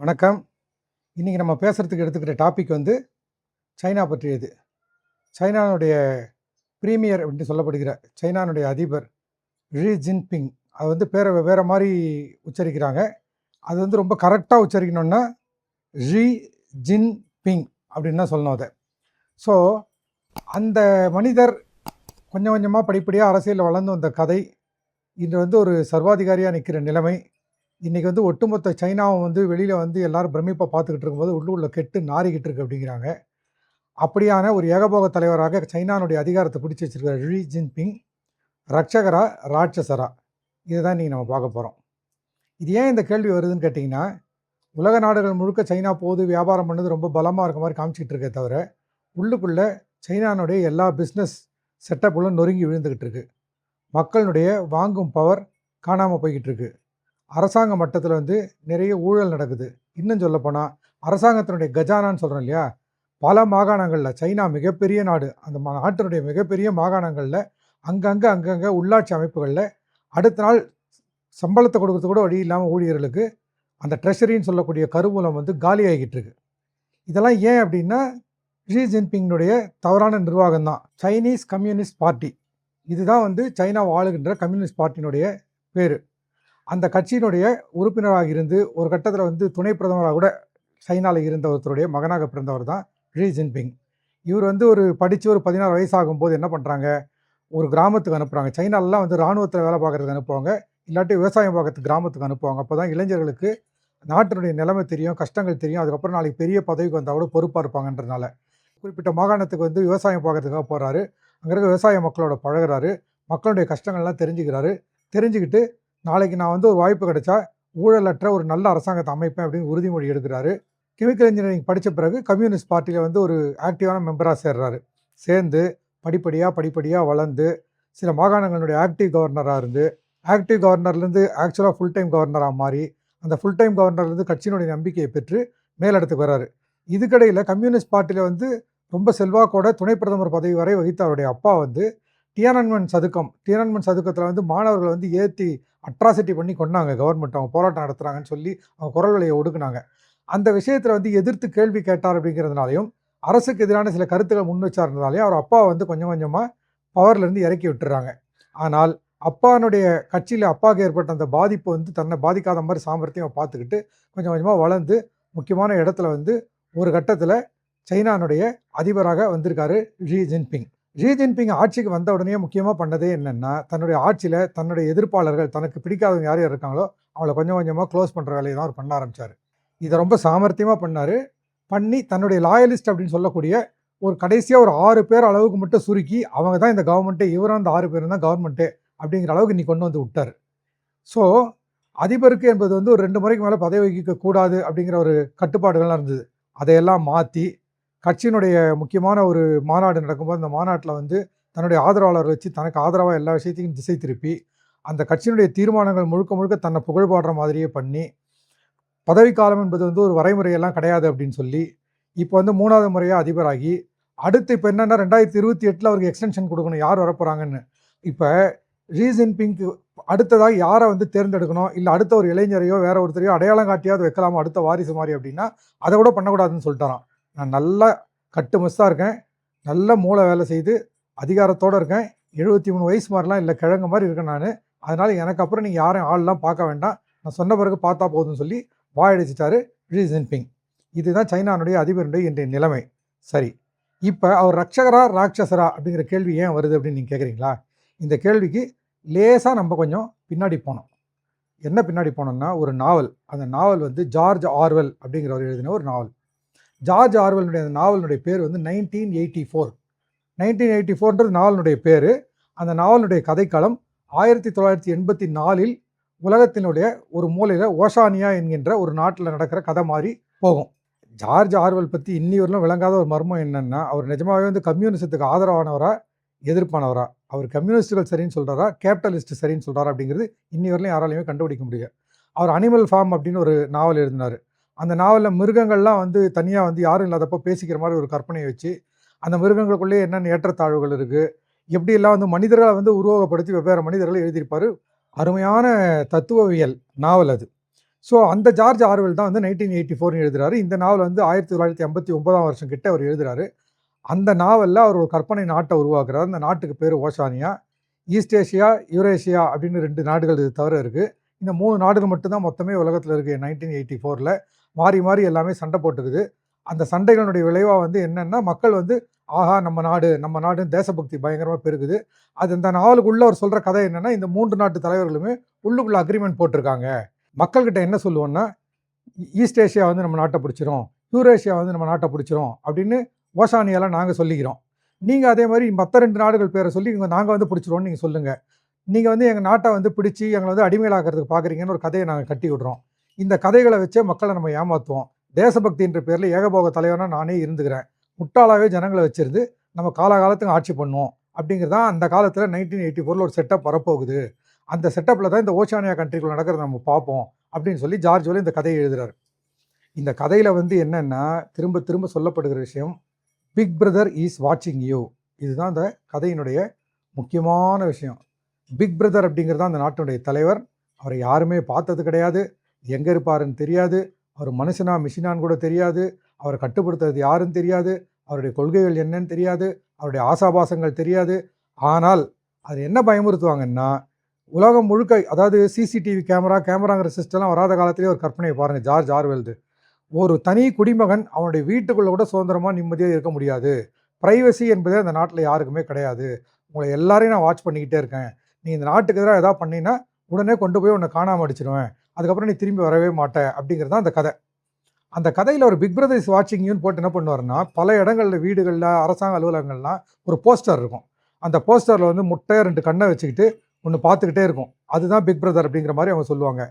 வணக்கம். இன்றைக்கி நம்ம பேசுகிறதுக்கு எடுத்துக்கிற டாபிக் வந்து சைனா பற்றியது சைனானுடைய ப்ரீமியர் அப்படின்னு சொல்லப்படுகிற சைனானுடைய அதிபர் ஷி ஜின்பிங் அது வந்து பேரை வேறு மாதிரி உச்சரிக்கிறாங்க. அது வந்து ரொம்ப கரெக்டாக உச்சரிக்கணுன்னா ஷி ஜின்பிங் அப்படின்னு தான் சொல்லணும் அதை. ஸோ அந்த மனிதர் கொஞ்சம் கொஞ்சமாக படிப்படியாக அரசியலில் வளர்ந்து வந்த கதை இன்று வந்து ஒரு சர்வாதிகாரியாக நிற்கிற நிலைமை. இன்றைக்கி வந்து ஒட்டுமொத்த சைனாவும் வந்து வெளியில் வந்து எல்லாரும் பிரமிப்பாக பார்த்துக்கிட்டு இருக்கும்போது உள்ளுக்குள்ள கெட்டு நாறிக்கிட்டு இருக்கு அப்படிங்கிறாங்க. அப்படியான ஒரு ஏகபோக தலைவராக சைனானுடைய அதிகாரத்தை பிடிச்சி வச்சிருக்கிற ஷி ஜின்பிங் ரட்சகரா ராட்சசரா? இதை தான் இன்றைக்கி நம்ம பார்க்க போகிறோம் இது ஏன் இந்த கேள்வி வருதுன்னு கேட்டிங்கன்னா உலக நாடுகள் முழுக்க சைனா போது வியாபாரம் பண்ணது ரொம்ப பலமாக இருக்க மாதிரி காமிச்சிக்கிட்டு இருக்கே தவிர உள்ளுக்குள்ளே சைனானுடைய எல்லா பிஸ்னஸ் செட்டப்புகளும் நொறுங்கி விழுந்துக்கிட்டு இருக்கு. மக்களுடைய வாங்கும் பவர் காணாமல் போய்கிட்டு இருக்குது அரசாங்க மட்டத்தில் வந்து நிறைய ஊழல் நடக்குது. இன்னும் சொல்லப்போனால் அரசாங்கத்தினுடைய கஜானான்னு சொல்கிறோம் இல்லையா? பல மாகாணங்களில் சைனா மிகப்பெரிய நாடு அந்த மா- நாட்டினுடைய மிகப்பெரிய மாகாணங்களில் அங்கங்கே அங்கங்கே உள்ளாட்சி அமைப்புகளில் அடுத்த நாள் சம்பளத்தை கொடுக்கறது கூட வழி இல்லாமல் ஊழியர்களுக்கு அந்த ட்ரெஷரின்னு சொல்லக்கூடிய கருவூலம் வந்து காலியாகிட்டு இருக்கு இதெல்லாம் ஏன் அப்படின்னா ஷி ஜின்பிங்கினுடைய தவறான நிர்வாகம் தான் சைனீஸ் கம்யூனிஸ்ட் பார்ட்டி இதுதான் வந்து சைனா ஆளுகின்ற கம்யூனிஸ்ட் பார்ட்டினுடைய பேர். அந்த கட்சியினுடைய உறுப்பினராக இருந்து ஒரு கட்டத்தில் வந்து துணை பிரதமராக கூட சைனாவில் இருந்த ஒருத்தருடைய மகனாக பிறந்தவர் தான் ஷி ஜின்பிங். இவர் வந்து ஒரு படித்து ஒரு பதினாறு வயசாகும் போது என்ன பண்ணுறாங்க ஒரு கிராமத்துக்கு அனுப்புகிறாங்க சைனாலெலாம் வந்து இராணுவத்தில் வேலை பார்க்குறதுக்கு அனுப்புவாங்க. இல்லாட்டி விவசாயம் பார்க்கறதுக்கு கிராமத்துக்கு அனுப்புவாங்க. அப்போ தான் இளைஞர்களுக்கு நாட்டினுடைய நிலைமை தெரியும் கஷ்டங்கள் தெரியும். அதுக்கப்புறம் நாளைக்கு பெரிய பதவிக்கு வந்தால் கூட பொறுப்பாக இருப்பாங்கன்றனால குறிப்பிட்ட மாகாணத்துக்கு வந்து விவசாயம் பார்க்கறதுக்காக போகிறாரு அங்கே இருக்க விவசாய மக்களோட பழகுறாரு. மக்களுடைய கஷ்டங்கள்லாம் தெரிஞ்சுக்கிறாரு. தெரிஞ்சுக்கிட்டு நாளைக்கு நான் வந்து ஒரு வாய்ப்பு கிடைச்சா ஊழலற்ற ஒரு நல்ல அரசாங்கத்தை அமைப்பேன் அப்படின்னு உறுதிமொழி எடுக்கிறாரு. கெமிக்கல் இன்ஜினியரிங் படித்த பிறகு கம்யூனிஸ்ட் பார்ட்டியில் வந்து ஒரு ஆக்டிவான மெம்பராக சேர்றாரு. சேர்ந்து படிப்படியாக படிப்படியாக வளர்ந்து சில மாகாணங்களுடைய ஆக்டிவ் கவர்னராக இருந்து ஆக்டிவ் கவர்னர்லேருந்து ஆக்சுவலாக ஃபுல் டைம் கவர்னராக மாறி அந்த ஃபுல் டைம் கவர்னர்லேருந்து கட்சியினுடைய நம்பிக்கையை பெற்று மேலிடத்துக்கு வர்றாரு. இதுக்கிடையில் கம்யூனிஸ்ட் பார்ட்டியில் வந்து ரொம்ப செல்வாக்கோட துணை பிரதமர் பதவி வரை வகித்த அவருடைய அப்பா வந்து டியானன்மன் சதுக்கம் டியானன்மன் சதுக்கத்தில் வந்து மாணவர்களை வந்து ஏற்றி அட்ராசிட்டி பண்ணி கொண்டாங்க கவர்மெண்ட் அவங்க போராட்டம் நடத்துகிறாங்கன்னு சொல்லி அவங்க குரல் விலையை ஒடுக்குனாங்க. அந்த விஷயத்தில் வந்து எதிர்த்து கேள்வி கேட்டார் அப்படிங்கிறதுனாலையும் அரசுக்கு எதிரான சில கருத்துக்கள் முன் வச்சாருன்றதாலையும் அவர் அப்பா வந்து கொஞ்சம் கொஞ்சமாக பவர்லேருந்து இறக்கி விட்டுறாங்க. ஆனால் அப்பானுடைய கட்சியில் அப்பாவுக்கு ஏற்பட்ட அந்த பாதிப்பு வந்து தன்னை பாதிக்காத மாதிரி சாமர்த்தியம் பார்த்துக்கிட்டு கொஞ்சம் கொஞ்சமாக வளர்ந்து முக்கியமான இடத்துல வந்து ஒரு கட்டத்தில் சைனானுடைய அதிபராக வந்திருக்காரு ஷி ஜின்பிங். ஜி ஜின்பிங் ஆட்சிக்கு வந்த உடனே முக்கியமாக பண்ணதே என்னென்னா தன்னுடைய ஆட்சியில் தன்னுடைய எதிர்ப்பாளர்கள் தனக்கு பிடிக்காதவங்க யார் யார் இருக்காங்களோ அவளை கொஞ்சம் கொஞ்சமாக க்ளோஸ் பண்ணுற வேலையை தான் அவர் பண்ண ஆரம்பித்தார் இதை ரொம்ப சாமர்த்தியமாக பண்ணார். பண்ணி தன்னுடைய லாயலிஸ்ட் அப்படின்னு சொல்லக்கூடிய ஒரு கடைசியாக ஒரு ஆறு பேர் அளவுக்கு மட்டும் சுருக்கி அவங்க தான் இந்த கவர்மெண்ட்டே இவரும் அந்த ஆறு பேரும் தான் கவர்மெண்ட்டு அப்படிங்கிற அளவுக்கு நீ கொண்டு வந்து விட்டார். ஸோ அதிபருக்கு என்பது வந்து ஒரு ரெண்டு முறைக்கு மேலே பதவி வகிக்க கூடாது அப்படிங்கிற ஒரு கட்டுப்பாடுகள்லாம் இருந்தது. அதையெல்லாம் மாற்றி கட்சியினுடைய முக்கியமான ஒரு மாநாடு நடக்கும்போது அந்த மாநாட்டில் வந்து தன்னுடைய ஆதரவாளர் வச்சு தனக்கு ஆதரவாக எல்லா விஷயத்தையும் திசை திருப்பி அந்த கட்சியினுடைய தீர்மானங்கள் முழுக்க முழுக்க தன்னை புகழ்பாடுற மாதிரியே பண்ணி பதவிக்காலம் என்பது வந்து ஒரு வரைமுறையெல்லாம் கிடையாது அப்படின்னு சொல்லி இப்போ வந்து மூணாவது முறையாக அதிபராகி அடுத்து இப்போ என்னென்னா ரெண்டாயிரத்தி இருபத்தி எட்டில் அவருக்கு எக்ஸ்டென்ஷன் கொடுக்கணும் யார் வரப்போகிறாங்கன்னு இப்போ ரீசன் ஜின்பிங்க்கு அடுத்ததாக யாரை வந்து தேர்ந்தெடுக்கணும் இல்லை அடுத்த ஒரு இளைஞரையோ வேற ஒருத்தரையோ அடையாளம் காட்டியாவது வைக்கலாமா அடுத்த வாரிசு மாதிரி அப்படின்னா அதை கூட பண்ணக்கூடாதுன்னு சொல்லிட்டாரான் நான் நல்லா கட்டு மிஸ்ஸாக இருக்கேன். நல்ல மூளை வேலை செய்து அதிகாரத்தோடு இருக்கேன். எழுபத்தி மூணு வயசு மாதிரிலாம் இல்லை கிழங்கு மாதிரி இருக்கேன் நான். அதனால் எனக்கு அப்புறம் நீங்கள் யாரும் ஆள்லாம் பார்க்க வேண்டாம். நான் சொன்ன பிறகு பார்த்தா போதும்னு சொல்லி வாயடிச்சிட்டாரு ஷி ஜின்பிங். இதுதான் சைனானுடைய அதிபருடைய இன்றைய நிலைமை. சரி இப்போ அவர் ரக்ஷகரா ராட்சசரா அப்படிங்கிற கேள்வி ஏன் வருது அப்படின்னு நீங்கள் கேட்குறீங்களா இந்த கேள்விக்கு லேசாக நம்ம கொஞ்சம் பின்னாடி போனோம். என்ன பின்னாடி போனோம்னா ஒரு நாவல். அந்த நாவல் வந்து ஜார்ஜ் ஆர்வெல் அப்படிங்கிறவர் எழுதின ஒரு நாவல். ஜார்ஜ் ஆர்வலினுடைய அந்த நாவலினுடைய பேர் வந்து nineteen eighty four. Nineteen eighty ஃபோர்ன்றது நாவலினுடைய பேர். அந்த நாவலினுடைய கதைக்களம் ஆயிரத்தி தொள்ளாயிரத்தி எண்பத்தி நாலில் உலகத்தினுடைய ஒரு மூலையில் ஓஷானியா என்கின்ற ஒரு நாட்டில் நடக்கிற கதை மாதிரி போகும். ஜார்ஜ் ஆர்வல் பற்றி இன்னி வரலும் விளங்காத ஒரு மர்மம் என்னென்னா அவர் நிஜமாகவே வந்து கம்யூனிசத்துக்கு ஆதரவானவரா எதிர்ப்பானவரா? அவர் கம்யூனிஸ்டுகள் சரின்னு சொல்கிறாரா கேபிட்டலிஸ்ட் சரின்னு சொல்கிறாரா அப்படிங்கிறது இன்னி வரலையும் யாராலையுமே கண்டுபிடிக்க முடியாது அவர் அனிமல் ஃபார்ம் அப்படின்னு ஒரு நாவல் எழுதினார். அந்த நாவலில் மிருகங்கள்லாம் வந்து தனியாக வந்து யாரும் இல்லாதப்போ பேசிக்கிற மாதிரி ஒரு கற்பனையை வச்சு அந்த மிருகங்களுக்குள்ளேயே என்னென்ன ஏற்றத்தாழ்வுகள் இருக்குது எப்படியெல்லாம் வந்து மனிதர்களை வந்து உருவகப்படுத்தி வெவ்வேறு மனிதர்களை எழுதியிருப்பார் அருமையான தத்துவவியல் நாவல் அது. ஸோ அந்த ஜார்ஜ் ஆர்வெல் தான் வந்து நைன்டீன் எயிட்டி ஃபோர்னு எழுதுறாரு. இந்த நாவல் வந்து ஆயிரத்தி தொள்ளாயிரத்தி ஐம்பத்தி ஒன்பதாம் வருஷம் கிட்ட அவர் எழுதுறாரு. அந்த நாவலில் அவர் ஒரு கற்பனை நாட்டை உருவாக்குறாரு. அந்த நாட்டுக்கு பேர் ஓஷானியா ஈஸ்ட் ஏஷியா யூரேஷியா அப்படின்னு ரெண்டு நாடுகள் இது தவிர இருக்குது இந்த மூணு நாடுகள் மட்டும்தான் மொத்தமே உலகத்தில் இருக்குது நைன்டீன் எயிட்டி ஃபோரில் மாறி மாறி எல்லாமே சண்டை போட்டுக்குது. அந்த சண்டைகளுடைய விளைவாக வந்து என்னென்னா மக்கள் வந்து ஆஹா நம்ம நாடு நம்ம நாடு தேசபக்தி பயங்கரமாக பெருகுது. அது இந்த நாவலுக்குள்ளே அவர் சொல்கிற கதை என்னென்னா இந்த மூன்று நாட்டு தலைவர்களுமே உள்ளுக்குள்ளே அக்ரிமெண்ட் போட்டிருக்காங்க. மக்கள்கிட்ட என்ன சொல்லுவோன்னா ஈஸ்ட் ஏஷியா வந்து நம்ம நாட்டை பிடிச்சிரும் யூரேஷியா வந்து நம்ம நாட்டை பிடிச்சிரும் அப்படின்னு ஓஷானியாலாம் நாங்கள் சொல்லிக்கிறோம். நீங்கள் அதே மாதிரி மற்ற ரெண்டு நாடுகள் பேரை சொல்லி இங்கே நாங்கள் வந்து பிடிச்சிருவோம்னு நீங்கள் சொல்லுங்கள் நீங்கள் வந்து எங்கள் நாட்டை வந்து பிடிச்சி எங்களை வந்து அடிமையிலாக்கிறதுக்கு பார்க்குறீங்கன்னு ஒரு கதையை நாங்கள் கட்டி விடுறோம். இந்த கதைகளை வச்சே மக்களை நம்ம ஏமாற்றுவோம் தேசபக்தின்ற பேரில் ஏகபோக தலைவனாக நானே இருந்துக்கிறேன். முட்டாளாகவே ஜனங்களை வச்சிருந்து நம்ம காலகாலத்துக்கு ஆட்சி பண்ணுவோம். அப்படிங்கிறது தான் அந்த காலத்தில் நைன்டீன் எயிட்டி ஃபோரில் ஒரு செட்டப் வரப்போகுது. அந்த செட்டப்பில் தான் இந்த ஓஷானியா கண்ட்ரிக்குள்ள நடக்கிறத நம்ம பார்ப்போம் அப்படின்னு சொல்லி ஜார்ஜ் வலி இந்த கதையை எழுதுறாரு. இந்த கதையில் வந்து என்னென்னா திரும்ப திரும்ப சொல்லப்படுகிற விஷயம் பிக் பிரதர் இஸ் வாட்சிங் யூ இதுதான் இந்த கதையினுடைய முக்கியமான விஷயம். பிக் பிரதர் அப்படிங்கிறது தான் அந்த நாட்டினுடைய தலைவர். அவரை யாருமே பார்த்தது கிடையாது. எங்கே இருப்பாருன்னு தெரியாது. அவர் மனுஷனா மிஷினான்னு கூட தெரியாது. அவரை கட்டுப்படுத்துறது யாருன்னு தெரியாது. அவருடைய கொள்கைகள் என்னன்னு தெரியாது. அவருடைய ஆசாபாசங்கள் தெரியாது. ஆனால் அது என்ன பயமுறுத்துவாங்கன்னா உலகம் முழுக்க அதாவது சிசிடிவி கேமரா கேமராங்கிற சிஸ்டம்லாம் வராத காலத்திலே ஒரு கற்பனையை பாருங்கள் ஜார்ஜ் ஆர்வெல்து ஒரு தனி குடிமகன் அவனுடைய வீட்டுக்குள்ளே கூட சுதந்திரமாக நிம்மதியாக இருக்க முடியாது. ப்ரைவசி என்பதே அந்த நாட்டில் யாருக்குமே கிடையாது. உங்களை எல்லாரையும் நான் வாட்ச் பண்ணிக்கிட்டே இருக்கேன். நீ இந்த நாட்டுக்கு எதிராக எதாவது பண்ணினா உடனே கொண்டு போய் உன்னை காணாமல் அடிச்சிருவேன். அதுக்கப்புறம் நீ திரும்பி வரவே மாட்ட அப்படிங்கிறது தான் அந்த கதை. அந்த கதையில் ஒரு பிக் பிரதர்ஸ் வாட்சிங்னு போட்டு என்ன பண்ணுவார்னா பல இடங்களில் வீடுகளில் அரசாங்க அலுவலகங்கள்லாம் ஒரு போஸ்டர் இருக்கும். அந்த போஸ்டரில் வந்து முட்டை ரெண்டு கண்ணை வச்சுக்கிட்டு ஒன்று பார்த்துக்கிட்டே இருக்கும். அதுதான் பிக் பிரதர் அப்படிங்கிற மாதிரி அவங்க சொல்லுவாங்க.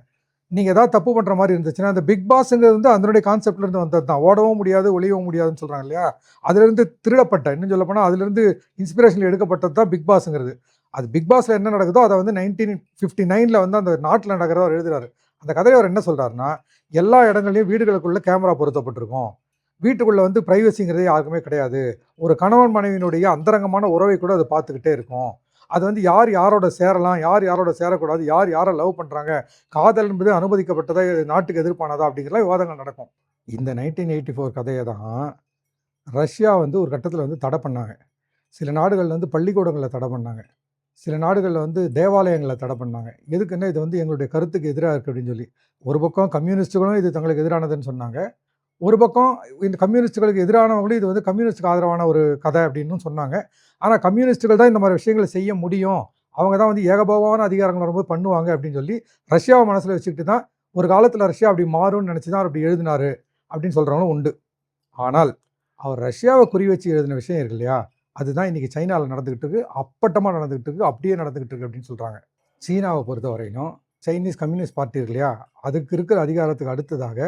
நீங்கள் ஏதாவது தப்பு பண்ணுற மாதிரி இருந்துச்சுன்னா அந்த பிக் பாஸுங்கிறது வந்து அதனுடைய கான்செப்ட்லேருந்து வந்தது தான். ஓடவும் முடியாது ஒளியவும் முடியாதுன்னு சொல்கிறாங்க இல்லையா? அதுலேருந்து திருடப்பட்ட இன்னும் சொல்லப்போனால் அதுலேருந்து இன்ஸ்பிரேஷன் எடுக்கப்பட்டது தான் பிக் பாஸுங்கிறது அது பிக் பாஸில் என்ன நடக்குதோ அதை வந்து நைன்டீன் ஃபிஃப்டி நைனில் வந்து அந்த நாட்டில் நடக்கிறத அவர் எழுதுறாரு. அந்த கதையை அவர் என்ன சொல்கிறாருன்னா எல்லா இடங்கள்லையும் வீடுகளுக்குள்ளே கேமரா பொருத்தப்பட்டிருக்கும். வீட்டுக்குள்ளே வந்து ப்ரைவசிங்கிறதே யாருக்குமே கிடையாது. ஒரு கணவன் மனைவியினுடைய அந்தரங்கமான உறவை கூட அது பார்த்துக்கிட்டே இருக்கும். அது வந்து யார் யாரோட சேரலாம் யார் யாரோட சேரக்கூடாது யார் யாரை லவ் பண்ணுறாங்க காதல் என்பது அனுமதிக்கப்பட்டதா நாட்டுக்கு எதிர்ப்பானதா அப்படிங்கிற விவாதங்கள் நடக்கும். இந்த நைன்டீன் எயிட்டி ஃபோர் கதையை தான் ரஷ்யா வந்து ஒரு கட்டத்தில் வந்து தடை பண்ணாங்க. சில நாடுகளில் வந்து பள்ளிக்கூடங்களில் தடை பண்ணாங்க. சில நாடுகளில் வந்து தேவாலயங்களை தடை பண்ணாங்க. எதுக்குன்னா இது வந்து எங்களுடைய கருத்துக்கு எதிராக இருக்குது அப்படின்னு சொல்லி. ஒரு பக்கம் கம்யூனிஸ்ட்டுகளும் இது தங்களுக்கு எதிரானதுன்னு சொன்னாங்க. ஒரு பக்கம் இந்த கம்யூனிஸ்ட்டுகளுக்கு எதிரானவங்களும் இது வந்து கம்யூனிஸ்ட்டுக்கு ஆதரவான ஒரு கதை அப்படின்னு சொன்னாங்க. ஆனால் கம்யூனிஸ்ட்டுகள் தான் இந்த மாதிரி விஷயங்களை செய்ய முடியும். அவங்க தான் வந்து ஏகபோகமான அதிகாரங்கள் வரும்போது பண்ணுவாங்க அப்படின்னு சொல்லி ரஷ்யாவை மனசில் வச்சுக்கிட்டு தான் ஒரு காலத்தில் ரஷ்யா அப்படி மாறும்னு நினச்சி தான் அப்படி எழுதினாரு அப்படின்னு சொல்கிறவங்களும் உண்டு. ஆனால் அவர் ரஷ்யாவை குறி வச்சு எழுதின விஷயம் இருக்கு இல்லையா? அதுதான் இன்றைக்கி சைனாவில் நடந்துக்கிட்டு இருக்கு அப்பட்டமாக நடந்துக்கிட்டு இருக்கு அப்படியே நடந்துக்கிட்டு இருக்கு அப்படின்னு சொல்கிறாங்க சீனாவை பொறுத்த வரையிலும் சைனீஸ் கம்யூனிஸ்ட் பார்ட்டி இருக்கு இல்லையா? அதுக்கு இருக்கிற அதிகாரத்துக்கு அடுத்ததாக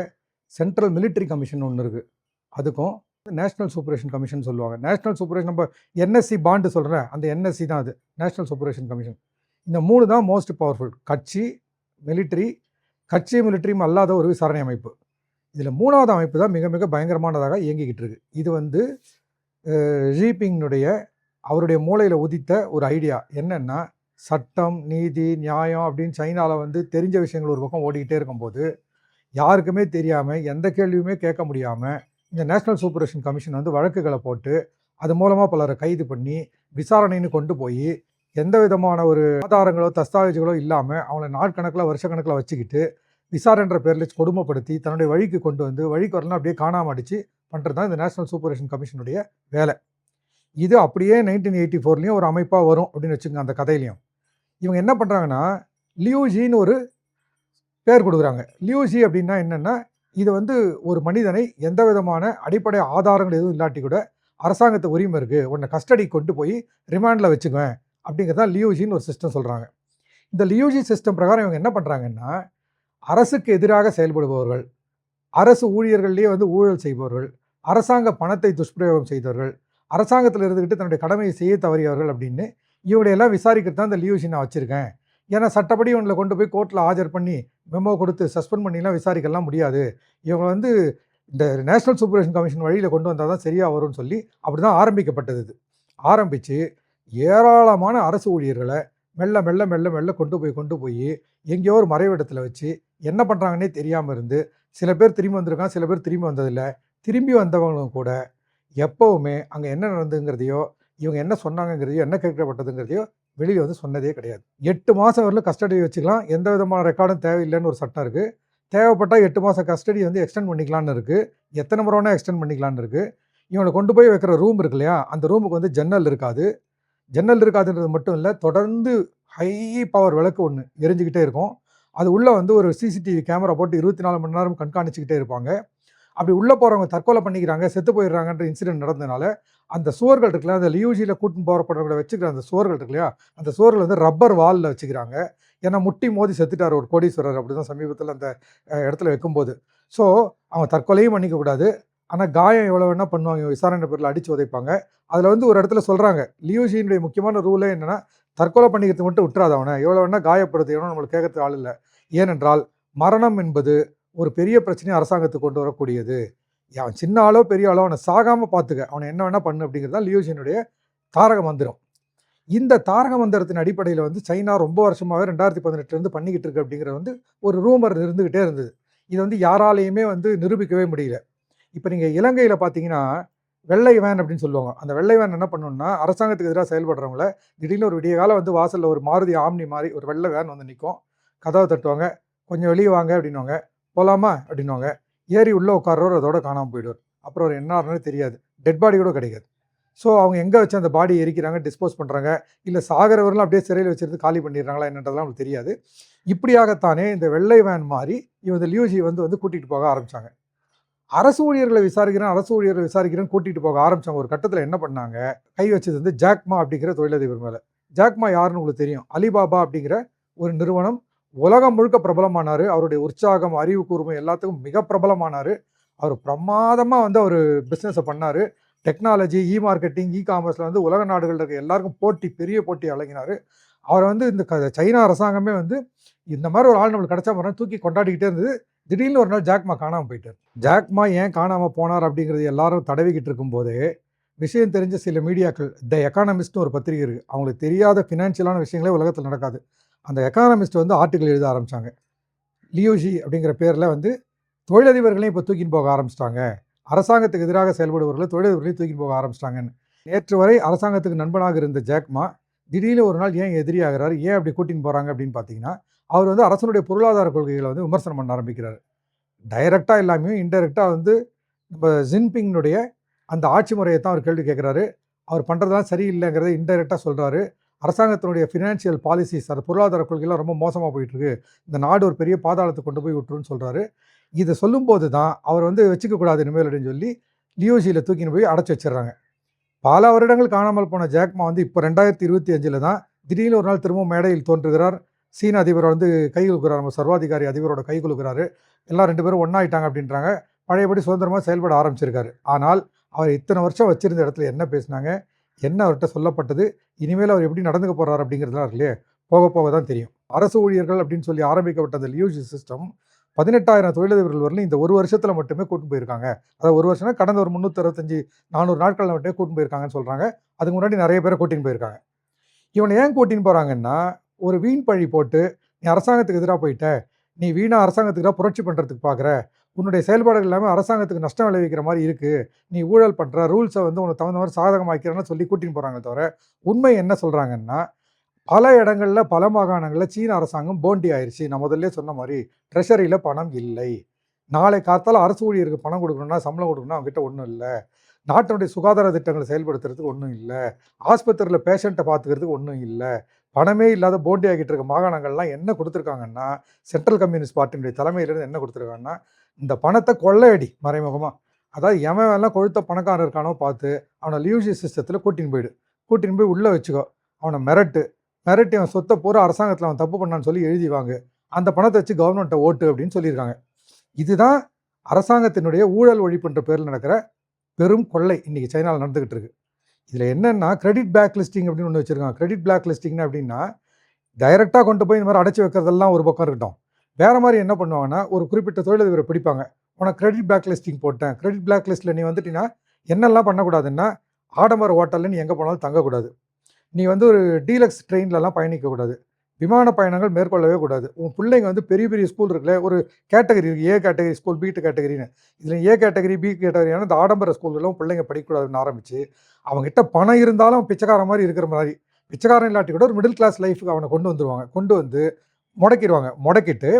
சென்ட்ரல் மிலிட்ரி கமிஷன் ஒன்று இருக்குது அதுக்கும் நேஷனல் சூப்பரேஷன் கமிஷன் சொல்லுவாங்க. நேஷனல் சூப்பரேஷன் நம்ம என்எஸ்சி பாண்டு சொல்கிறேன் அந்த என்எஸ்சி தான் அது. நேஷனல் சூப்பரேஷன் கமிஷன். இந்த மூணு தான் மோஸ்ட் பவர்ஃபுல். கட்சி மிலிட்ரி கட்சி மிலிட்ரியும் அல்லாத ஒரு விசாரணை அமைப்பு. இதில் மூணாவது அமைப்பு தான் மிக மிக பயங்கரமானதாக இயங்கிக்கிட்டு இருக்கு. இது வந்து ஜீபிங்னுடைய அவருடைய மூளையில் உதித்த ஒரு ஐடியா. என்னென்னா சட்டம் நீதி நியாயம் அப்படின்னு சைனாவில் வந்து தெரிஞ்ச விஷயங்கள் ஒரு பக்கம் ஓடிக்கிட்டே இருக்கும்போது யாருக்குமே தெரியாமல் எந்த கேள்வியுமே கேட்க முடியாமல் இந்த நேஷ்னல் சூப்பரேஷன் கமிஷன் வந்து வழக்குகளை போட்டு அது மூலமாக பலரை கைது பண்ணி விசாரணைன்னு கொண்டு போய் எந்த விதமான ஒரு ஆதாரங்களோ தஸ்தாவேஜுகளோ இல்லாமல் அவங்கள நாட்கணக்கில் வருஷக்கணக்கில் வச்சுக்கிட்டு விசாரன்ற பேரில் கொடுமைப்படுத்தி தன்னுடைய வழிக்கு கொண்டு வந்து வழிக்கு வரலாம் அப்படியே காணாம அடித்து பண்ணுறது தான் இந்த நேஷனல் சூப்பரேஷன் கமிஷனுடைய வேலை. இது அப்படியே நைன்டீன் எயிட்டி ஃபோர்லேயும் ஒரு அமைப்பாக வரும் அப்படின்னு வச்சுக்கோங்க அந்த கதையிலையும். இவங்க என்ன பண்ணுறாங்கன்னா லியூஜின்னு ஒரு பேர் கொடுக்குறாங்க. லியூஜி அப்படின்னா என்னென்னா இது வந்து ஒரு மனிதனை எந்த விதமான அடிப்படை ஆதாரங்கள் எதுவும் இல்லாட்டி கூட அரசாங்கத்து உரிமை இருக்குது உன்னை கஸ்டடி கொண்டு போய் ரிமாண்டில் வச்சுக்குவேன் அப்படிங்கிறதா லியூஜின்னு ஒரு சிஸ்டம் சொல்கிறாங்க இந்த லியூஜி சிஸ்டம் பிரகாரம் இவங்க என்ன பண்ணுறாங்கன்னா அரசுக்கு எதிராக செயல்படுபவர்கள் அரசு ஊழியர்கள்லேயே வந்து ஊழல் செய்பவர்கள் அரசாங்க பணத்தை துஷ்பிரயோகம் செய்தவர்கள் அரசாங்கத்தில் இருந்துக்கிட்டு தன்னுடைய கடமையை செய்ய தவறியவர்கள் அப்படின்னு இவங்களையெல்லாம் விசாரிக்கிறது தான் இந்த லியூஜி நான் வச்சுருக்கேன். ஏன்னா சட்டப்படி இவங்களை கொண்டு போய் கோர்ட்டில் ஆஜர் பண்ணி மெமோ கொடுத்து சஸ்பெண்ட் பண்ணிலாம் விசாரிக்கலாம் முடியாது. இவங்க வந்து இந்த நேஷனல் சூப்பரேஷன் கமிஷன் வழியில் கொண்டு வந்தால் தான் சரியாக வரும்னு சொல்லி அப்படி தான் ஆரம்பிக்கப்பட்டது இது. ஆரம்பித்து ஏராளமான அரசு ஊழியர்களை மெல்ல மெல்ல மெல்ல மெல்ல கொண்டு போய் கொண்டு போய் எங்கேயோ ஒரு மறைவிடத்தில் வச்சு என்ன பண்ணுறாங்கன்னே தெரியாமல் இருந்து சில பேர் திரும்பி வந்திருக்காங்க சில பேர் திரும்பி வந்ததில்லை. திரும்பி வந்தவங்களும் கூட எப்போவுமே அங்கே என்ன நடந்துங்கிறதையோ இவங்க என்ன சொன்னாங்கங்கிறதையோ என்ன கேட்கப்பட்டதுங்கிறதையோ வெளியில் வந்து சொன்னதே கிடையாது. எட்டு மாதம் வரலும் கஸ்டடி வச்சுக்கலாம். எந்த விதமான ரெக்கார்டும் தேவையில்லைன்னு ஒரு சட்டம் இருக்குது தேவைப்பட்டால் எட்டு மாதம் கஸ்டடி வந்து எக்ஸ்டெண்ட் பண்ணிக்கலான்னு இருக்குது எத்தனை முறை வேணால் எக்ஸ்டெண்ட் பண்ணிக்கலான்னு இருக்குது இவங்களை கொண்டு போய் வைக்கிற ரூம் இருக்கு இல்லையா? அந்த ரூமுக்கு வந்து ஜன்னல் இருக்காது. ஜன்னல் இருக்காதுன்றது மட்டும் இல்லை தொடர்ந்து ஹை பவர் விளக்கு ஒன்று எரிஞ்சுக்கிட்டே இருக்கும். அது உள்ளே வந்து ஒரு சிசிடிவி கேமரா போட்டு இருபத்தி நாலு மணி நேரம் கண்காணிச்சுக்கிட்டே இருப்பாங்க. அப்படி உள்ளே போகிறவங்க தற்கொலை பண்ணிக்கிறாங்க செத்து போயிடுறாங்கன்ற இன்சிடென்ட் நடந்ததுனால அந்த சுவர்கள் இருக்குல்ல அந்த லியூஜியில் கூட்டின்னு போகிறப்படவங்களை வச்சுக்கிற அந்த சுவர்கள் இருக்கு இல்லையா அந்த சுவர்கள் வந்து ரப்பர் வாலில் வச்சுக்கிறாங்க. ஏன்னா முட்டி மோதி செத்துட்டார் ஒரு கோடீஸ்வரர் அப்படி தான் சமீபத்தில் அந்த இடத்துல வைக்கும்போது. ஸோ அவங்க தற்கொலையும் பண்ணிக்கக்கூடாது ஆனால் காயம் எவ்வளோ வேணால் பண்ணுவாங்க விசாரணை பேரில் அடித்து உதைப்பாங்க. அதில் வந்து ஒரு இடத்துல சொல்கிறாங்க லியூஜியினுடைய முக்கியமான ரூலே என்னென்னா தற்கொலை பண்ணிக்கிறது மட்டும் விட்டுறாத அவனை. எவ்வளோ வேணால் காயப்படுது எவ்வளோ நம்மளுக்கு கேட்கறது ஆள் இல்லை. ஏனென்றால் மரணம் என்பது ஒரு பெரிய பிரச்சனையை அரசாங்கத்துக்கு கொண்டு வரக்கூடியது. அவன் சின்ன ஆளோ பெரிய ஆளோ அவனை சாகாமல் பார்த்துக்க. அவனை என்ன வேணால் பண்ணு அப்படிங்கிறது தான் லியூஜினுடைய தாரக மந்திரம். இந்த தாரக மந்திரத்தின் அடிப்படையில் வந்து சைனா ரொம்ப வருஷமாகவே ரெண்டாயிரத்தி பதினெட்டுலேருந்து பண்ணிக்கிட்டு இருக்கு அப்படிங்கிறது வந்து ஒரு ரூமர் இருந்துக்கிட்டே இருந்தது. இது வந்து யாராலையுமே வந்து நிரூபிக்கவே முடியல. இப்போ நீங்கள் இலங்கையில் பார்த்தீங்கன்னா வெள்ளை வேன் அப்படின்னு சொல்லுவாங்க. அந்த வெள்ளை வேன் என்ன பண்ணணும்னா அரசாங்கத்துக்கு எதிராக செயல்படுறவங்கள திடீர்னு ஒரு விடிய காலம் வந்து வாசலில் ஒரு மாருதி ஆம்னி மாதிரி ஒரு வெள்ளை வேன் வந்து நிற்கும் கதவை தட்டுவாங்க. கொஞ்சம் வெளியே வாங்க அப்படின்னுவாங்க. போகலாமா அப்படின்னுவாங்க. ஏறி உள்ளே உட்கார்றவர் அதோட காணாமல் போயிடுவார். அப்புறம் அவர் என்ன ஆறுனே தெரியாது. டெட் பாடி கூட கிடைக்காது. ஸோ அவங்க எங்கே வச்சு அந்த பாடி எரிக்கிறாங்க டிஸ்போஸ் பண்ணுறாங்க இல்லை சாகிறவர்களும் அப்படியே சிறையில் வச்சிருந்து காலி பண்ணிடுறாங்களா என்னன்றதெல்லாம் அவங்களுக்கு தெரியாது. இப்படியாகத்தானே இந்த வெள்ளை வேன் மாதிரி இவன் இந்த லியூஜி வந்து வந்து கூட்டிகிட்டு போக ஆரம்பித்தாங்க அரசு ஊழியர்களை விசாரிக்கிறேன் அரசு ஊழியர்களை விசாரிக்கிறேன்னு கூட்டிகிட்டு போக ஆரம்பிச்சாங்க ஒரு கட்டத்தில் என்ன பண்ணாங்க? கை வச்சது வந்து ஜாக்மா அப்படிங்கிற தொழிலதிபர் மேலே. ஜாக்மா யாருன்னு உங்களுக்கு தெரியும்? அலிபாபா அப்படிங்கிற ஒரு நிறுவனம். உலகம் முழுக்க பிரபலமானார். அவருடைய உற்சாகம் அறிவு கூர்மை எல்லாத்துக்கும் மிக பிரபலமானார். அவர் பிரமாதமாக வந்து அவர் பிஸ்னஸை பண்ணார். டெக்னாலஜி இ மார்க்கெட்டிங் இ காமர்ஸில் வந்து உலக நாடுகளில் இருக்க எல்லாருக்கும் போட்டி பெரிய போட்டி அழகினார் அவரை வந்து இந்த க- சைனா அரசாங்கமே வந்து இந்த மாதிரி ஒரு ஆள் நம்மளுக்கு கிடச்சா மாதிரி தூக்கி கொண்டாடிக்கிட்டே இருந்தது. திடீர்னு ஒரு நாள் ஜாக்மா காணாமல் போயிட்டார். ஜாக்மா ஏன் காணாமல் போனார் அப்படிங்கிறது எல்லாரும் தடவிக்கிட்டு இருக்கும்போது விஷயம் தெரிஞ்ச சில மீடியாக்கள் த எக்கானமிஸ்ட்னு ஒரு பத்திரிகை இருக்குது அவங்களுக்கு தெரியாத ஃபினான்ஷியலான விஷயங்களே உலகத்தில் நடக்காது. அந்த எக்கானமிஸ்ட் வந்து ஆர்டிக்கல் எழுத ஆரம்பித்தாங்க லியோஜி அப்படிங்கிற பேரில் வந்து தொழிலதிபர்களையும் இப்போ தூக்கின்னு போக ஆரம்பிச்சிட்டாங்க. அரசாங்கத்துக்கு எதிராக செயல்படுபவர்களை தொழிலதிபர்களையும் தூக்கின்னு போக ஆரம்பிச்சிட்டாங்கன்னு. நேற்று வரை அரசாங்கத்துக்கு நண்பனாக இருந்த ஜாக்மா திடீர்னு ஒரு நாள் ஏன் எதிரியாகிறார் ஏன் அப்படி கூட்டின்னு போகிறாங்க அப்படின்னு பார்த்தீங்கன்னா அவர் வந்து அரசனுடைய பொருளாதார கொள்கைகளை வந்து விமர்சனம் பண்ண ஆரம்பிக்கிறார். டைரெக்டாக எல்லாமே இன்டெரக்டாக வந்து நம்ம ஜின்பிங்னுடைய அந்த ஆட்சி முறையை தான் அவர் கேள்வி கேட்குறாரு. அவர் பண்ணுறதெல்லாம் சரியில்லைங்கிறத இன்டெரக்டாக சொல்கிறாரு அரசாங்கத்தினுடைய ஃபினான்ஷியல் பாலிசிஸ் அது பொருளாதார கொள்கைலாம் ரொம்ப மோசமாக போயிட்டுருக்கு. இந்த நாடு ஒரு பெரிய பாதாளத்தை கொண்டு போய் விட்டுருன்னு சொல்கிறாரு இதை சொல்லும்போது தான் அவர் வந்து வச்சுக்கக்கூடாது இனிமேல் அப்படின்னு சொல்லி லியோசியில் தூக்கின்னு போய் அடைச்சி வச்சிடுறாங்க. பல வருடங்கள் காணாமல் போன ஜாக்மா வந்து இப்போ ரெண்டாயிரத்தி இருபத்தி அஞ்சில் தான் திடீர்னு ஒரு நாள் திரும்பவும் மேடையில் தோன்றுகிறார். சீன அதிபர் வந்து கை கொடுக்குறாரு நம்ம சர்வாதிகாரி அதிபரோட கை கொடுக்குறாரு எல்லாம் ரெண்டு பேரும் ஒன்றாயிட்டாங்க அப்படின்றாங்க. பழையபடி சுதந்திரமாக செயல்பட ஆரம்பிச்சிருக்காரு. ஆனால் அவர் இத்தனை வருஷம் வச்சிருந்த இடத்துல என்ன பேசினாங்க? என்ன அவர்கிட்ட சொல்லப்பட்டது? இனிமேல் அவர் எப்படி நடந்துக்க போகிறார் அப்படிங்கிறதுலாம் இருக்கு இல்லையே போக போக தான் தெரியும். அரசு ஊழியர்கள் அப்படின்னு சொல்லி ஆரம்பிக்கப்பட்ட அந்த லியூஜி சிஸ்டம் பதினெட்டாயிரம் தொழிலதிபர்கள் வரலும் இந்த ஒரு வருஷத்தில் மட்டுமே கூட்டின்னு போயிருக்காங்க. அதாவது ஒரு வருஷம்னா கடந்த ஒரு முந்நூற்றி நானூறு நாட்களில் மட்டுமே கூட்டின்னு போயிருக்காங்கன்னு சொல்கிறாங்க அதுக்கு முன்னாடி நிறைய பேரை கூட்டின்னு போயிருக்காங்க. இவனை ஏன் கூட்டின்னு போகிறாங்கன்னா ஒரு வீண் பழி போட்டு நீ அரசாங்கத்துக்கு எதிராக போயிட்ட. நீ வீணா அரசாங்கத்துக்கு எதிராக புரட்சி பண்ணுறதுக்கு பார்க்குற உன்னுடைய செயல்பாடுகள் எல்லாமே அரசாங்கத்துக்கு நஷ்டம் விளைவிக்கிற மாதிரி இருக்குது நீ ஊழல் பண்ணுற ரூல்ஸை வந்து உனக்கு தகுந்த மாதிரி சாதகமாக்கிறேன்னு சொல்லி கூட்டின்னு போகிறாங்க தவிர உண்மை என்ன சொல்கிறாங்கன்னா பல இடங்களில் பல மாகாணங்களில் சீன அரசாங்கம் போண்டி ஆயிடுச்சு நான் முதல்ல சொன்ன மாதிரி ட்ரெஷரியில் பணம் இல்லை. நாளை காத்தால அரசு ஊழியருக்கு பணம் கொடுக்கணும்னா சம்பளம் கொடுக்கணும்னா அவங்ககிட்ட ஒன்றும் இல்லை. நாட்டினுடைய சுகாதார திட்டங்களை செயல்படுத்துறதுக்கு ஒன்றும் இல்லை. ஆஸ்பத்திரியில் பேஷண்ட்டை பார்த்துக்கிறதுக்கு ஒன்றும் இல்லை. பணமே இல்லாத போண்டி ஆகிட்டு இருக்க மாகாணங்கள்லாம் என்ன கொடுத்துருக்காங்கன்னா சென்ட்ரல் கம்யூனிஸ்ட் பார்ட்டியினுடைய தலைமையிலேருந்து என்ன கொடுத்துருக்காங்கன்னா இந்த பணத்தை கொள்ளையடி மறைமுகமாக அதாவது எவன் எல்லாம் கொழுத்த பணக்காரன் இருக்கானோ பார்த்து அவனை லியூசி சிஸ்டத்தில் கூட்டின்னு போயிடு. கூட்டின்னு போய் உள்ளே வச்சுக்கோ. அவனை மிரட்டு. மிரட்டி அவன் சொத்தை பூரா அரசாங்கத்தில் அவன் தப்பு பண்ணான்னு சொல்லி எழுதிவாங்க அந்த பணத்தை வச்சு கவர்மெண்ட்டை ஓட்டு அப்படின்னு சொல்லியிருக்காங்க. இதுதான் அரசாங்கத்தினுடைய ஊழல் ஒழிப்புன்ற பேரில் நடக்கிற பெரும் கொள்ளை இன்றைக்கி சைனாவில் நடந்துக்கிட்டு இருக்கு. இதில் என்னென்னா கிரெடிட் பேக் லிஸ்டிங் அப்படின்னு ஒன்று வச்சுருக்காங்க. கிரெடிட் பேக் லிஸ்டிங் அப்படின்னா டைரெக்டாக கொண்டு போய் இந்த மாதிரி அடைச்சி வைக்கிறதெல்லாம் ஒரு பக்கம் இருக்கட்டும். வேறு மாதிரி என்ன பண்ணுவாங்கன்னா ஒரு குறிப்பிட்ட தொழிலதிபரை பிடிப்பாங்க. உனக்கு கிரெடிட் பேக் லிஸ்டிங் போட்டேன். கிரெடிட் பேக் லிஸ்ட்டில் நீ வந்துட்டீங்கன்னா என்னெல்லாம் பண்ணக்கூடாதுன்னா ஆடம்பர ஹோட்டலில் நீ எங்கே போனாலும் தங்கக்கூடாது. நீ வந்து ஒரு டீலக்ஸ் ட்ரெயின்லலாம் பயணிக்கக்கூடாது. விமான பயணங்கள் மேற்கொள்ளவே கூடாது. உன் பிள்ளைங்க வந்து பெரிய பெரிய ஸ்கூல் இருக்குல்ல ஒரு கேட்டகரி இருக்குது ஏ கேட்டகரி ஸ்கூல் பி கேட்டகரின்னு இதில் ஏ கேட்டகரி பி கேட்டகரியான இந்த ஆடம்பர ஸ்கூல்லாம் பிள்ளைங்க படிக்கக்கூடாதுன்னு ஆரம்பிச்சு அவங்ககிட்ட பணம் இருந்தாலும் பிச்சைக்கார மாதிரி இருக்கிற மாதிரி பிச்சைக்காரன் இல்லாட்டி கூட ஒரு மிடில் கிளாஸ் லைஃபுக்கு அவனை கொண்டு வந்துருவாங்க. கொண்டு வந்து முடக்கிடுவாங்க. முடக்கிட்டு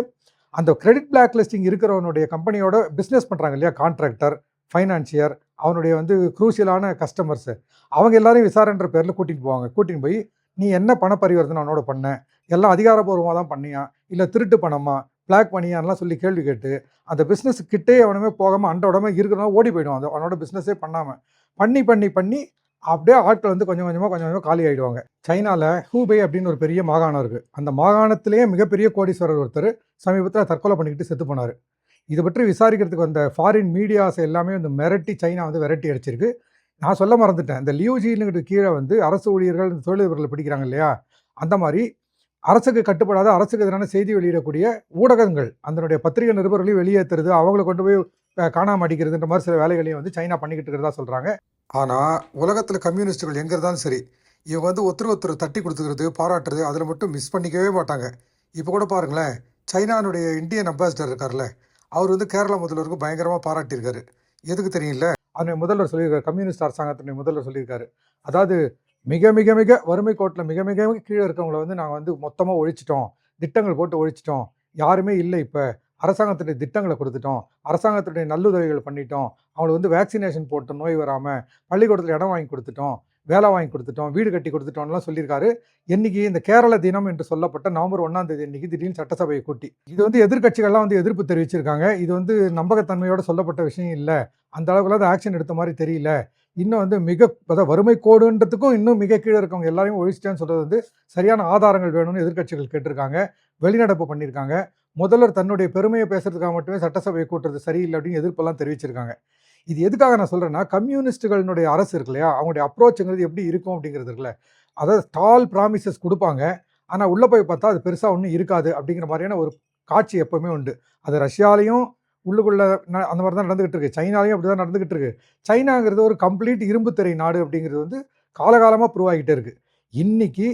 அந்த கிரெடிட் பிளாக் லிஸ்டிங் இருக்கிறவனுடைய கம்பெனியோட பிஸ்னஸ் பண்ணுறாங்க இல்லையா கான்ட்ராக்டர் ஃபைனான்சியர் அவனுடைய வந்து குரூசியலான கஸ்டமர்ஸு அவங்க எல்லாரையும் விசாரன்ற பேரில் கூட்டிகிட்டு போவாங்க. கூட்டின்னு போய் நீ என்ன பண பரிவர்த்தனை அவனோட பண்ண? எல்லாம் அதிகாரப்பூர்வமாக தான் பண்ணியா? இல்லை திருட்டு பணமா? பிளாக் பண்ணியான்லாம் சொல்லி கேள்வி கேட்டு அந்த பிஸ்னஸ் கிட்டே அவனுமே போகாமல் அண்டோடமே இருக்கிறனால ஓடி போயிடுவான். அந்த அவனோட பிஸ்னஸே பண்ணாமல் பண்ணி பண்ணி பண்ணி அப்படியே ஆட்கள் வந்து கொஞ்சம் கொஞ்சமாக கொஞ்சம் கொஞ்சமாக காலி ஆகிடுவாங்க சைனாவில் ஹூபே அப்படின்னு ஒரு பெரிய மாகாணம் இருக்குது அந்த மாகாணத்திலேயே மிகப்பெரிய கோடீஸ்வரர் ஒருத்தர் சமீபத்தில் தற்கொலை பண்ணிக்கிட்டு செத்து போனார். இதை பற்றி விசாரிக்கிறதுக்கு வந்த ஃபாரின் மீடியாஸ் எல்லாமே வந்து மிரட்டி சைனா வந்து விரட்டி அடிச்சிருக்கு. நான் சொல்ல மறந்துட்டேன். இந்த லியூஜின்னு கீழே வந்து அரசு ஊழியர்கள் தொழிலதிபர்களை பிடிக்கிறாங்க இல்லையா? அந்த மாதிரி அரசுக்கு கட்டுப்படாத அரசுக்கு எதிரான செய்தி வெளியிடக்கூடிய ஊடகங்கள் அதனுடைய பத்திரிகை நிருபர்களையும் வெளியேற்றுறது அவங்கள கொண்டு போய் காணாமல் அடிக்கிறதுன்ற மாதிரி சில வேலைகளையும் வந்து சைனா பண்ணிக்கிட்டு இருக்கிறதா சொல்கிறாங்க ஆனால் உலகத்தில் கம்யூனிஸ்டுகள் எங்கே இருந்தாலும் சரி இவங்க வந்து ஒருத்தர் ஒருத்தர் தட்டி கொடுத்துக்கிறது பாராட்டுறது அதில் மட்டும் மிஸ் பண்ணிக்கவே மாட்டாங்க. இப்போ கூட பாருங்களேன் சைனானுடைய இந்தியன் அம்பாசிடர் இருக்கார்ல அவர் வந்து கேரளா முதல்வருக்கு பயங்கரமாக பாராட்டியிருக்காரு. எதுக்கு தெரியல அதனை முதல்வர் சொல்லியிருக்காரு கம்யூனிஸ்ட் அரசாங்கத்தினுடைய முதல்வர் சொல்லியிருக்காரு. அதாவது மிக மிக மிக வறுமை கோட்டில் மிக மிக மிக கீழே இருக்கவங்களை வந்து நாங்கள் வந்து மொத்தமாக ஒழிச்சிட்டோம். திட்டங்கள் போட்டு ஒழிச்சிட்டோம். யாருமே இல்லை இப்போ. அரசாங்கத்துடைய திட்டங்களை கொடுத்துட்டோம். அரசாங்கத்துடைய நல்லுதவிகள் பண்ணிட்டோம். அவங்களுக்கு வந்து வேக்சினேஷன் போட்டு நோய் வராமல் பள்ளிக்கூடத்தில் இடம் வாங்கி கொடுத்துட்டோம். வேலை வாங்கி கொடுத்துட்டோம் வீடு கட்டி கொடுத்துட்டோம்லாம் சொல்லியிருக்காரு. இன்னைக்கு இந்த கேரள தினம் என்று சொல்லப்பட்ட நவம்பர் ஒன்றாம் தேதி இன்னைக்கு திடீர்னு சட்டசபையை கூட்டி. இது வந்து எதிர்கட்சிகள்லாம் வந்து எதிர்ப்பு தெரிவிச்சிருக்காங்க. இது வந்து நம்பகத்தன்மையோட சொல்லப்பட்ட விஷயம் இல்லை. அந்த அளவுக்குலாம் அது ஆக்ஷன் எடுத்த மாதிரி தெரியல. இன்னும் வந்து மிக அதாவது வறுமை கோடுன்றதுக்கும் இன்னும் மிக கீழே இருக்கவங்க எல்லாரையும் ஒழிச்சிட்டேன்னு சொல்கிறது வந்து சரியான ஆதாரங்கள் வேணும்னு எதிர்கட்சிகள் கேட்டிருக்காங்க. வெளிநடப்பு பண்ணியிருக்காங்க. முதல்வர் தன்னுடைய பெருமையை பேசுறதுக்காக மட்டுமே சட்டசபையை கூட்டுறது சரியில்லை அப்படின்னு எதிர்ப்பெல்லாம் தெரிவிச்சிருக்காங்க. இது எதுக்காக நான் சொல்கிறேன்னா கம்யூனிஸ்ட்டுகளினுடைய அரசு இருக்கு இல்லையா? அவங்களுடைய அப்ரோச்சுங்கிறது எப்படி இருக்கும் அப்படிங்கிறது இருக்குல்ல. அதாவது ஸ்டால் ப்ராமிசஸ் கொடுப்பாங்க. ஆனால் உள்ளே போய் பார்த்தா அது பெருசாக ஒன்றும் இருக்காது அப்படிங்கிற மாதிரியான ஒரு காட்சி எப்போவுமே உண்டு. அது ரஷ்யாலையும் உள்ளுக்குள்ளே அந்த மாதிரி தான் நடந்துகிட்டு இருக்கு. சைனாலையும் அப்படி தான் நடந்துகிட்டு இருக்கு. சைனாங்கிறது ஒரு கம்ப்ளீட் இரும்பு திரை நாடு அப்படிங்கிறது வந்து காலகாலமாக ப்ரூவ் ஆகிட்டே இருக்குது இன்னைக்கு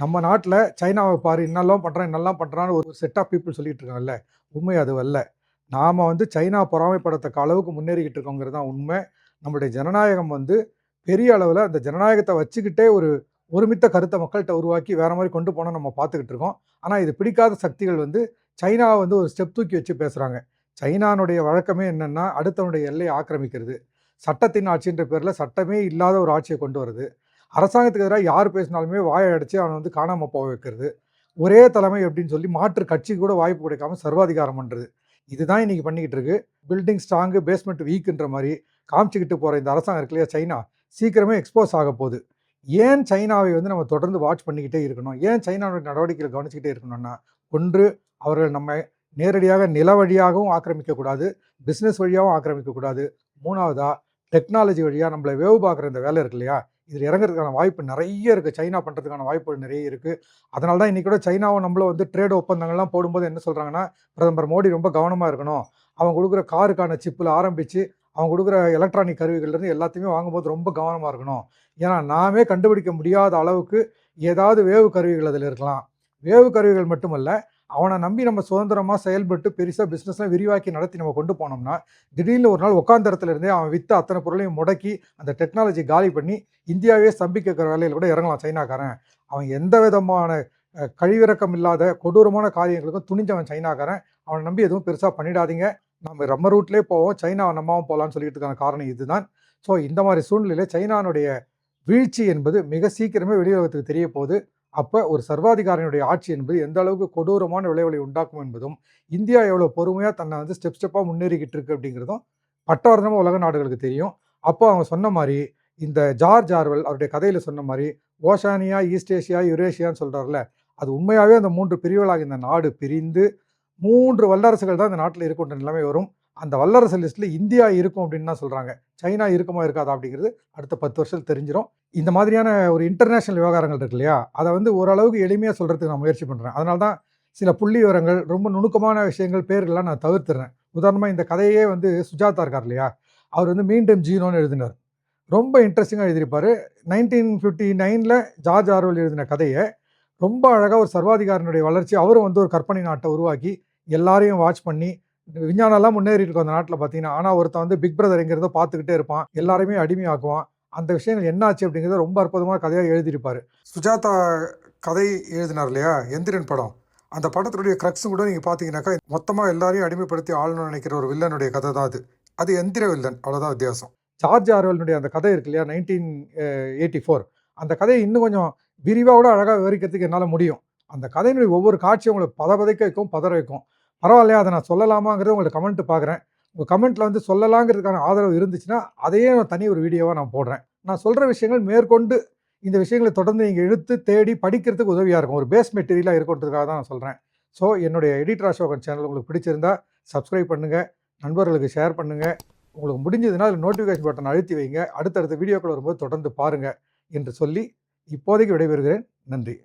நம்ம நாட்டில் சைனாவை பாரு என்னெல்லாம் பண்ணுறான் என்னெல்லாம் பண்ணுறான்னு ஒரு செட் ஆஃப் பீப்புள் சொல்லிட்டு இருக்காங்கல்ல. உண்மை அது அல்ல. நாம் வந்து சைனா பொறாமைப்படத்தக்க அளவுக்கு முன்னேறிக்கிட்டு இருக்கோங்கிறது தான் உண்மை. நம்மளுடைய ஜனநாயகம் வந்து பெரிய அளவில் அந்த ஜனநாயகத்தை வச்சுக்கிட்டே ஒரு ஒருமித்த கருத்தை மக்கள்கிட்ட உருவாக்கி வேறு மாதிரி கொண்டு போனால் நம்ம பார்த்துக்கிட்டு இருக்கோம். ஆனால் இது பிடிக்காத சக்திகள் வந்து சைனாவை வந்து ஒரு ஸ்டெப் தூக்கி வச்சு பேசுகிறாங்க சைனானுடைய வழக்கமே என்னென்னா அடுத்தவனுடைய எல்லையை ஆக்கிரமிக்கிறது. சட்டத்தின் ஆட்சின்ற பேரில் சட்டமே இல்லாத ஒரு ஆட்சியை கொண்டு வருது. அரசாங்கத்துக்கு எதிராக யார் பேசினாலுமே வாயை அடித்து அவனை வந்து காணாமல் போக வைக்கிறது. ஒரே தலைமை அப்படின்னு சொல்லி மாற்று கட்சிக்கு கூட வாய்ப்பு கிடைக்காம சர்வாதிகாரம் பண்ணுறது இதுதான் இன்னைக்கு பண்ணிக்கிட்டு இருக்கு. பில்டிங் ஸ்ட்ராங்கு பேஸ்மெண்ட் வீக்குன்ற மாதிரி காமிச்சிக்கிட்டு போகிற இந்த அரசாங்கம் இருக்கு இல்லையா சைனா? சீக்கிரமே எக்ஸ்போஸ் ஆக போகுது. ஏன் சைனாவை வந்து நம்ம தொடர்ந்து வாட்ச் பண்ணிக்கிட்டே இருக்கணும்? ஏன் சைனாவோட நடவடிக்கைகள் கவனிச்சுக்கிட்டே இருக்கணும்னா ஒன்று அவர்கள் நம்ம நேரடியாக நில வழியாகவும் ஆக்கிரமிக்கக்கூடாது பிஸ்னஸ் வழியாகவும் ஆக்கிரமிக்கக்கூடாது மூணாவதாக டெக்னாலஜி வழியாக நம்மளை வேவு பார்க்குற இந்த வேலை இருக்கு இல்லையா? இதில் இறங்குறதுக்கான வாய்ப்பு நிறைய இருக்குது சைனா பண்ணுறதுக்கான வாய்ப்புகள் நிறைய இருக்குது அதனால தான் இன்றைக்கி கூட சைனாவை நம்மள வந்து ட்ரேட் ஒப்பந்தங்கள்லாம் போடும்போது என்ன சொல்கிறாங்கன்னா பிரதமர் மோடி ரொம்ப கவனமாக இருக்கணும். அவங்க கொடுக்குற காருக்கான சிப்பில் ஆரம்பித்து அவங்க கொடுக்குற எலக்ட்ரானிக் கருவிகள்லேருந்து எல்லாத்தையுமே வாங்கும்போது ரொம்ப கவனமாக இருக்கணும். ஏன்னா நாமே கண்டுபிடிக்க முடியாத அளவுக்கு ஏதாவது வேவு கருவிகள் அதில் இருக்கலாம். வேவு கருவிகள் மட்டுமல்ல அவனை நம்பி நம்ம சுதந்திரமாக செயல்பட்டு பெருசாக பிஸ்னஸ்லாம் விரிவாக்கி நடத்தி நம்ம கொண்டு போனோம்னா திடீர்னு ஒரு நாள் உட்காந்த இருந்தே அவன் விற்று அத்தனை பொருளையும் முடக்கி அந்த டெக்னாலஜி காலி பண்ணி இந்தியாவே ஸ்தம்பிக்கிற வேலையில் கூட இறங்கலாம் சைனாக்காரன். அவன் எந்த விதமான கழிவிறக்கம் இல்லாத கொடூரமான காரியங்களுக்கும் துணிஞ்சவன் சைனாக்காரன். அவனை நம்பி எதுவும் பெருசாக பண்ணிடாதீங்க. நம்ம நம்ம ரூட்லேயே போவோம். சைனாவை நம்மாவும் போகலான்னு சொல்லிட்டு காரணம் இதுதான். ஸோ இந்த மாதிரி சூழ்நிலையில் சைனானுடைய வீழ்ச்சி என்பது மிக சீக்கிரமே வெளியுலகத்துக்கு தெரிய போகுது. அப்போ ஒரு சர்வாதிகாரியினுடைய ஆட்சி என்பது எந்த அளவுக்கு கொடூரமான விளைவுகளை உண்டாக்கும் என்பதும் இந்தியா எவ்வளோ பொறுமையாக தன்னை வந்து ஸ்டெப் ஸ்டெப்பாக முன்னேறிக்கிட்டு இருக்கு அப்படிங்கிறதும் பட்டவர்ணமாக உலக நாடுகளுக்கு தெரியும். அப்போ அவங்க சொன்ன மாதிரி இந்த ஜார்ஜ் ஆர்வல் அவருடைய கதையில் சொன்ன மாதிரி ஓஷானியா ஈஸ்ட் ஏஷியா யுரேஷியான்னு சொல்கிறார்ல அது உண்மையாகவே அந்த மூன்று பிரிவுகளாக இந்த நாடு பிரிந்து மூன்று வல்லரசுகள் தான் இந்த நாட்டில் இருக்கின்ற நிலைமை வரும். அந்த வல்லரசு லிஸ்ட்டில் இந்தியா இருக்கும் அப்படின்னு தான் சொல்கிறாங்க சைனா இருக்குமா இருக்காதா அப்படிங்கிறது அடுத்த பத்து வருஷம் தெரிஞ்சிடும் இந்த மாதிரியான ஒரு இன்டர்நேஷ்னல் விவகாரங்கள் இருக்கு இல்லையா? அதை வந்து ஓரளவுக்கு எளிமையாக சொல்கிறதுக்கு நான் முயற்சி பண்ணுறேன் அதனால தான் சில புள்ளி விவரங்கள் ரொம்ப நுணுக்கமான விஷயங்கள் பேர்கள்லாம் நான் தவிர்த்துறேன். உதாரணமாக இந்த கதையே வந்து சுஜாதா இருக்கார் இல்லையா? அவர் வந்து மீண்டும் ஜீனோன்னு எழுதினார். ரொம்ப இன்ட்ரெஸ்டிங்காக எழுதியிருப்பார். நைன்டீன் ஃபிஃப்டி நைனில் ஜார்ஜ் ஆர்வல் எழுதின கதையை ரொம்ப அழகாக ஒரு சர்வாதிகாரினுடைய வளர்ச்சி அவரும் வந்து ஒரு கற்பனை நாட்டை உருவாக்கி எல்லாரையும் வாட்ச் பண்ணி விஞ்ஞானம்லாம் முன்னேறி இருக்கும் அந்த நாட்டில் பார்த்தீங்கன்னா. ஆனால் ஒருத்தன் வந்து பிக் பிரதர் எங்கேருந்தோ பார்த்துக்கிட்டே இருப்பான். எல்லாருமே அடிமையாக்குவான். அந்த விஷயங்கள் என்னாச்சு அப்படிங்கிறத ரொம்ப அற்புதமான கதையாக எழுதியிருப்பார். சுஜாதா கதை எழுதினார் இல்லையா? எந்திரன் படம். அந்த படத்தினுடைய க்ரக்ஸும் கூட நீங்கள் பார்த்தீங்கன்னாக்கா மொத்தமாக எல்லாரையும் அடிமைப்படுத்தி ஆளணும்னு நினைக்கிற ஒரு வில்லனுடைய கதை தான் அது. அது எந்திர வில்லன். அவ்வளோதான் வித்தியாசம். ஜார்ஜ் ஆர்வலினுடைய அந்த கதை இருக்கு இல்லையா? நைன்டீன் எயிட்டி ஃபோர் அந்த கதையை இன்னும் கொஞ்சம் விரிவாக கூட அழகாக விவரிக்கிறதுக்கு என்னால் முடியும். அந்த கதையினுடைய ஒவ்வொரு காட்சியும் உங்களை பத பதைக்க வைக்கும் பதற வைக்கும். பரவாயில்லையா? அதை நான் சொல்லலாமாங்கிறத உங்களுக்கு கமெண்ட் பார்க்குறேன். உங்கள் கமெண்ட்டில் வந்து சொல்லலாங்கிறதுக்கான ஆதரவு இருந்துச்சுன்னா அதையே நான் தனி ஒரு வீடியோவாக நான் போடுறேன். நான் சொல்கிற விஷயங்கள் மேற்கொண்டு இந்த விஷயங்களை தொடர்ந்து நீங்கள் எடுத்து தேடி படிக்கிறதுக்கு உதவியாக இருக்கும். ஒரு பேஸ் மெட்டீரியலாக இருக்கிறதுக்காக தான் நான் சொல்கிறேன் ஸோ என்னுடைய எடிட்டர் அசோகன் சேனல் உங்களுக்கு பிடிச்சிருந்தா சப்ஸ்கிரைப் பண்ணுங்கள் நண்பர்களுக்கு ஷேர் பண்ணுங்கள் உங்களுக்கு முடிஞ்சதுன்னா அதில் நோட்டிஃபிகேஷன் பட்டன் அழுத்தி வைங்க. அடுத்தடுத்த வீடியோக்கள் வரும்போது தொடர்ந்து பாருங்கள் என்று சொல்லி இப்போதைக்கு விடைபெறுகிறேன். நன்றி.